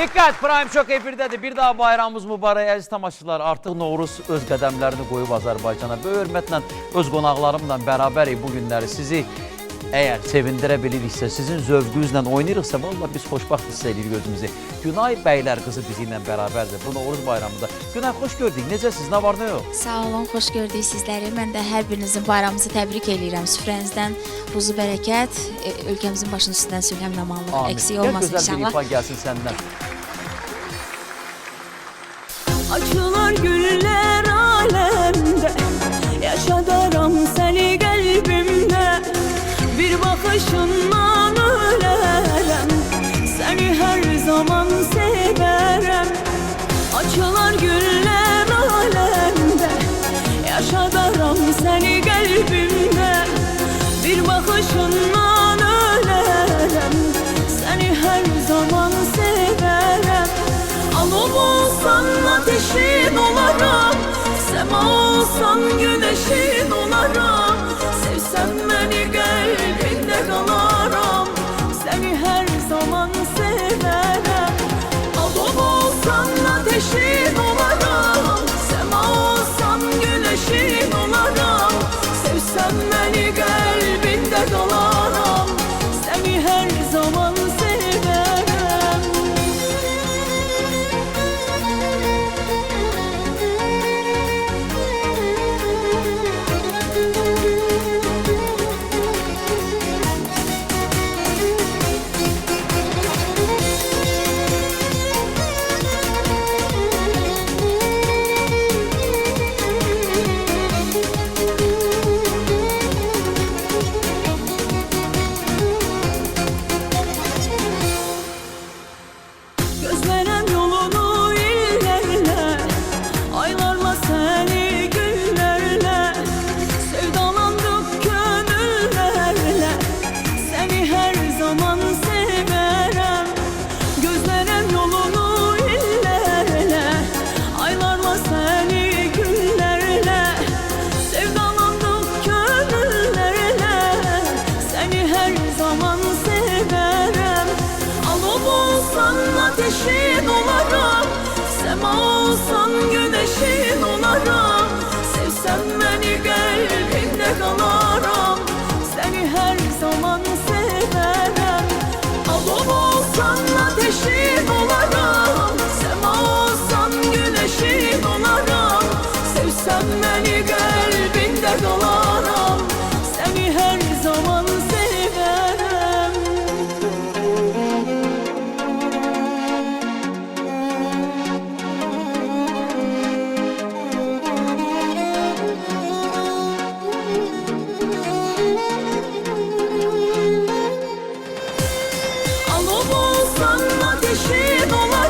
Dikkat Prime Show efirdədir. Bir daha bayramımız mübarək əziz tamaşaçılar. Artıq Novruz öz qədəmlərini qoyub Azərbaycana. Böyük hörmətlə öz qonaqlarımla bərabərik bu günləri. Sizi əgər sevindirə biliriksə, sizin zövqünüzlə oynayırıqsa, valla biz xoşbaxt hiss edirik özümüzü. Günay bəylər qızı bizi ilə bərabərdir bu Novruz bayramında. Günay xoş gördük. Necəsiz? Nə var, nə yox? Sağ olun, xoş gördük sizləri. Mən də hər birinizin bayramınızı təbrik eləyirəm. Süfrənizdən ruzu bərəkət, e, ölkəmizin başının üstündən sülhəm namanlıq əksik Gəl olmasın gözəl bir inşallah. ifa gəlsin səndən. Açılar güller alemde Olsan güneşin olarım ateşin olarım Sema olsan güneşin Alım olsan ateşi dolar.